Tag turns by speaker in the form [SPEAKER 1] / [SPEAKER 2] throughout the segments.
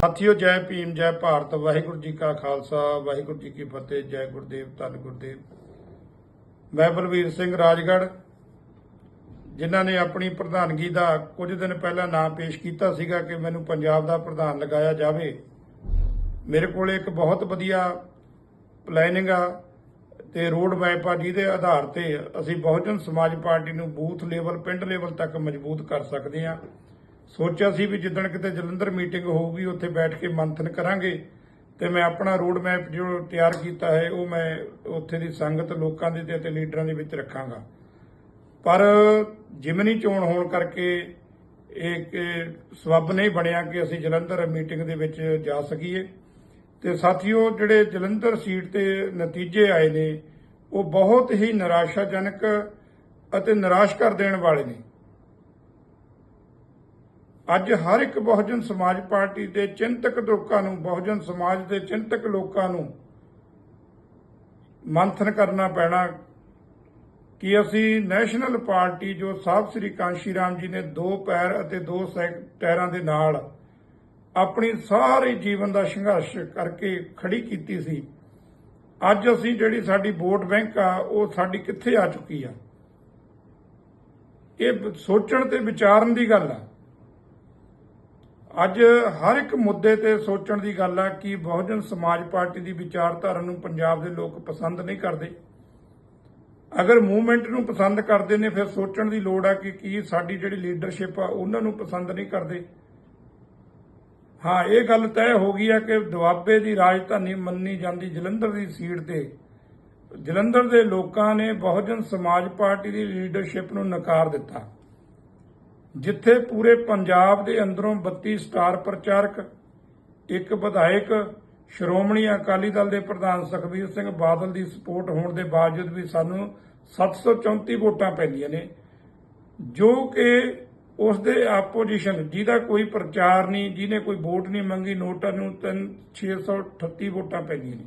[SPEAKER 1] ਸਾਥੀਓ, ਜੈ ਭੀਮ, ਜੈ ਭਾਰਤ, ਵਾਹਿਗੁਰੂ ਜੀ ਕਾ ਖਾਲਸਾ, ਵਾਹਿਗੁਰੂ ਜੀ ਕੀ ਫਤਿਹ, ਜੈ ਗੁਰਦੇਵ, ਧੰਨ ਗੁਰਦੇਵ। ਮੈਂ ਬਲਵੀਰ ਸਿੰਘ ਰਾਜਗੜ੍ਹ, ਜਿਨ੍ਹਾਂ ਨੇ ਆਪਣੀ ਪ੍ਰਧਾਨਗੀ ਦਾ ਕੁਝ ਦਿਨ ਪਹਿਲਾਂ ਨਾਮ ਪੇਸ਼ ਕੀਤਾ ਸੀਗਾ ਕਿ ਮੈਨੂੰ ਪੰਜਾਬ ਦਾ ਪ੍ਰਧਾਨ ਲਗਾਇਆ ਜਾਵੇ। ਮੇਰੇ ਕੋਲ ਇੱਕ ਬਹੁਤ ਵਧੀਆ ਪਲੈਨਿੰਗ ਆ ਤੇ ਰੋਡ ਮੈਪ ਆ, ਜਿਹਦੇ ਆਧਾਰ ਤੇ ਅਸੀਂ ਬਹੁਜਨ ਸਮਾਜ ਪਾਰਟੀ ਨੂੰ ਬੂਥ ਲੈਵਲ ਪਿੰਡ ਲੈਵਲ ਤੱਕ ਮਜ਼ਬੂਤ ਕਰ ਸਕਦੇ ਹਾਂ। ਸੋਚਿਆ ਸੀ ਵੀ ਜਿੱਦਣ ਕਿਤੇ ਜਲੰਧਰ ਮੀਟਿੰਗ ਹੋਊਗੀ, ਉੱਥੇ ਬੈਠ ਕੇ ਮੰਥਨ ਕਰਾਂਗੇ। ਤੇ ਮੈਂ ਆਪਣਾ ਰੋਡ ਮੈਪ ਜੋ ਤਿਆਰ ਕੀਤਾ ਹੈ, ਉਹ ਮੈਂ ਉੱਥੇ ਦੀ ਸੰਗਤ, ਲੋਕਾਂ ਦੇ ਤੇ ਅਤੇ ਲੀਡਰਾਂ ਦੇ ਵਿੱਚ ਰੱਖਾਂਗਾ। ਪਰ ਜਿਮਨੀ ਚੋਣ ਹੋਣ ਕਰਕੇ ਇਹ ਇੱਕ ਸਬੱਬ ਨਹੀਂ ਬਣਿਆ ਕਿ ਅਸੀਂ ਜਲੰਧਰ ਮੀਟਿੰਗ ਦੇ ਵਿੱਚ ਜਾ ਸਕੀਏ। ਤੇ ਸਾਥੀਓ, ਜਿਹੜੇ ਜਲੰਧਰ ਸੀਟ ਤੇ ਨਤੀਜੇ ਆਏ ਨੇ, ਉਹ ਬਹੁਤ ਹੀ ਨਿਰਾਸ਼ਾਜਨਕ ਅਤੇ ਨਿਰਾਸ਼ ਕਰ ਦੇਣ ਵਾਲੇ ਨੇ। ਅੱਜ ਹਰ ਇੱਕ ਬਹੁਜਨ ਸਮਾਜ ਪਾਰਟੀ ਦੇ ਚਿੰਤਕ ਲੋਕਾਂ ਨੂੰ, ਬਹੁਜਨ ਸਮਾਜ ਦੇ ਚਿੰਤਕ ਲੋਕਾਂ ਨੂੰ ਮੰਥਨ ਕਰਨਾ ਪੈਣਾ ਕਿ ਅਸੀਂ ਨੈਸ਼ਨਲ ਪਾਰਟੀ ਜੋ ਸਾਹਿਬ ਸ੍ਰੀ ਕਾਂਸ਼ੀ ਰਾਮ ਜੀ ਨੇ ਦੋ ਪੈਰ ਅਤੇ ਦੋ ਸੈਕ ਟੈਰਾਂ ਦੇ ਨਾਲ ਆਪਣੀ ਸਾਰੇ ਜੀਵਨ ਦਾ ਸੰਘਰਸ਼ ਕਰਕੇ ਖੜੀ ਕੀਤੀ ਸੀ, ਅੱਜ ਅਸੀਂ ਜਿਹੜੀ ਸਾਡੀ ਵੋਟ ਬੈਂਕ ਆ, ਉਹ ਸਾਡੀ ਕਿੱਥੇ ਆ ਚੁੱਕੀ ਆ? ਇਹ ਸੋਚਣ ਤੇ ਵਿਚਾਰਨ ਦੀ ਗੱਲ ਆ। ਅੱਜ ਹਰ ਇੱਕ ਮੁੱਦੇ ਤੇ ਸੋਚਣ ਦੀ ਗੱਲ ਆ ਕਿ ਬਹੁਜਨ ਸਮਾਜ ਪਾਰਟੀ ਦੀ ਵਿਚਾਰਧਾਰਾ ਨੂੰ ਪੰਜਾਬ ਦੇ ਲੋਕ ਪਸੰਦ ਨਹੀਂ ਕਰਦੇ। ਅਗਰ ਮੂਵਮੈਂਟ ਨੂੰ ਪਸੰਦ ਕਰਦੇ ਨੇ, ਫਿਰ ਸੋਚਣ ਦੀ ਲੋੜ ਆ ਕਿ ਕੀ ਸਾਡੀ ਜਿਹੜੀ ਲੀਡਰਸ਼ਿਪ ਆ, ਉਹਨਾਂ ਨੂੰ ਪਸੰਦ ਨਹੀਂ ਕਰਦੇ। ਹਾਂ, ਇਹ ਗੱਲ ਤੈਅ ਹੋ ਗਈ ਆ ਕਿ ਦੁਆਬੇ ਦੀ ਰਾਜਧਾਨੀ ਮੰਨੀ ਜਾਂਦੀ ਜਲੰਧਰ ਦੀ ਸੀਟ ਤੇ। ਜਲੰਧਰ ਦੇ ਲੋਕਾਂ ਨੇ ਬਹੁਜਨ ਸਮਾਜ ਪਾਰਟੀ ਦੀ ਲੀਡਰਸ਼ਿਪ ਨੂੰ ਨਕਾਰ ਦਿੱਤਾ। ਜਿੱਥੇ ਪੂਰੇ ਪੰਜਾਬ ਦੇ ਅੰਦਰੋਂ 32 ਸਟਾਰ ਪ੍ਰਚਾਰਕ, ਇੱਕ ਵਿਧਾਇਕ, ਸ਼੍ਰੋਮਣੀ ਅਕਾਲੀ ਦਲ ਦੇ ਪ੍ਰਧਾਨ ਸੁਖਬੀਰ ਸਿੰਘ ਬਾਦਲ ਦੀ ਸਪੋਰਟ ਹੋਣ ਦੇ ਬਾਵਜੂਦ ਵੀ ਸਾਨੂੰ 734 ਵੋਟਾਂ ਪੈਂਦੀਆਂ ਨੇ, ਜੋ ਕਿ ਉਸ ਦੇ ਆਪੋਜੀਸ਼ਨ, ਜਿਹਦਾ ਕੋਈ ਪ੍ਰਚਾਰ ਨਹੀਂ, ਜਿਹਨੇ ਕੋਈ ਵੋਟ ਨਹੀਂ ਮੰਗੀ, ਨੋਟਾਂ ਨੂੰ 3638 ਵੋਟਾਂ ਪੈਂਦੀਆਂ ਨੇ।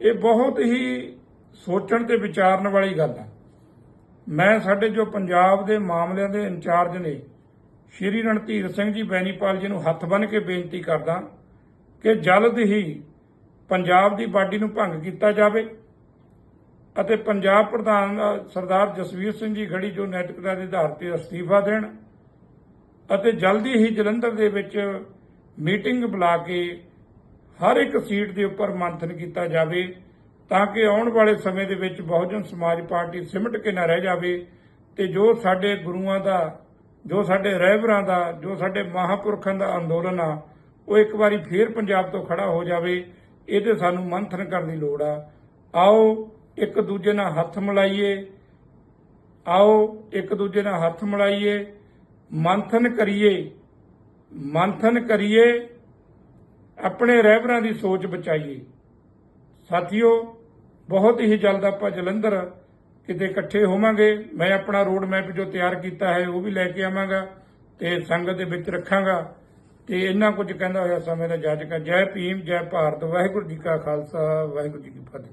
[SPEAKER 1] ਇਹ ਬਹੁਤ ਹੀ ਸੋਚਣ ਤੇ ਵਿਚਾਰਨ ਵਾਲੀ ਗੱਲ ਆ। ਮੈਂ ਸਾਡੇ ਜੋ ਪੰਜਾਬ ਦੇ ਮਾਮਲਿਆਂ ਦੇ ਇੰਚਾਰਜ ਨੇ, ਸ਼੍ਰੀ ਰਣਧੀਰ ਸਿੰਘ ਜੀ ਬੈਨੀਪਾਲ ਜੀ ਨੂੰ ਹੱਥ ਬੰਨ੍ਹ ਕੇ ਬੇਨਤੀ ਕਰਦਾ ਕਿ ਜਲਦ ਹੀ ਪੰਜਾਬ ਦੀ ਬਾਡੀ ਨੂੰ ਭੰਗ ਕੀਤਾ ਜਾਵੇ ਅਤੇ ਪੰਜਾਬ ਪ੍ਰਧਾਨ ਸਰਦਾਰ ਜਸਵੀਰ ਸਿੰਘ ਜੀ ਖੜੀ ਜੋ ਨੈਤਿਕਤਾ ਦੇ ਆਧਾਰ ਤੇ ਅਸਤੀਫਾ ਦੇਣ ਅਤੇ ਜਲਦੀ ਹੀ ਜਲੰਧਰ ਦੇ ਵਿੱਚ ਮੀਟਿੰਗ ਬੁਲਾ ਕੇ ਹਰ ਇੱਕ ਸੀਟ ਦੇ ਉੱਪਰ ਮੰਥਨ ਕੀਤਾ ਜਾਵੇ। ਤਾਂ ਕਿ ਆਉਣ ਵਾਲੇ ਸਮੇਂ ਦੇ ਵਿੱਚ ਬਹੁਜਨ ਸਮਾਜ ਪਾਰਟੀ ਸਿਮਟ ਕੇ ਨਾ ਰਹਿ ਜਾਵੇ ਤੇ ਜੋ ਸਾਡੇ ਗੁਰੂਆਂ ਦਾ, ਜੋ ਸਾਡੇ ਰਹਿਬਰਾਂ ਦਾ, ਜੋ ਸਾਡੇ ਮਹਾਪੁਰਖਾਂ ਦਾ ਅੰਦੋਲਨ ਆ, ਉਹ ਇੱਕ ਵਾਰੀ ਫੇਰ ਪੰਜਾਬ ਤੋਂ ਖੜਾ ਹੋ ਜਾਵੇ ਇਹ ਇਹਦੇ ਸਾਨੂੰ ਮੰਥਨ ਕਰਨ ਦੀ ਲੋੜ ਆ। ਆਓ ਇੱਕ ਦੂਜੇ ਨਾਲ ਹੱਥ ਮਿਲਾਈਏ, ਆਓ ਇੱਕ ਦੂਜੇ ਨਾਲ ਹੱਥ ਮਿਲਾਈਏ, ਮੰਥਨ ਕਰੀਏ ਮੰਥਨ ਕਰੀਏ, ਆਪਣੇ ਰਹਿਬਰਾਂ ਦੀ ਸੋਚ ਬਚਾਈਏ। ਸਾਥੀਓ, ਬਹੁਤ ਹੀ ਜਲਦ ਆਪਾਂ ਜਲੰਧਰ ਕਿਤੇ ਇਕੱਠੇ ਹੋਵਾਂਗੇ। ਮੈਂ ਆਪਣਾ ਰੋਡ ਮੈਪ ਜੋ ਤਿਆਰ ਕੀਤਾ ਹੈ, ਉਹ ਵੀ ਲੈ ਕੇ ਆਵਾਂਗਾ ਤੇ ਸੰਗਤ ਦੇ ਵਿੱਚ ਰੱਖਾਂਗਾ। ਤੇ ਇੰਨਾ ਕੁਝ ਕਹਿੰਦਾ ਹੋਇਆ ਸਮੇਂ ਦਾ ਜੱਜ ਜੈ ਭੀਮ, ਜੈ ਭਾਰਤ। ਵਾਹਿਗੁਰੂ ਜੀ ਕਾ ਖਾਲਸਾ, ਵਾਹਿਗੁਰੂ ਜੀ ਕੀ ਫਤਿਹ।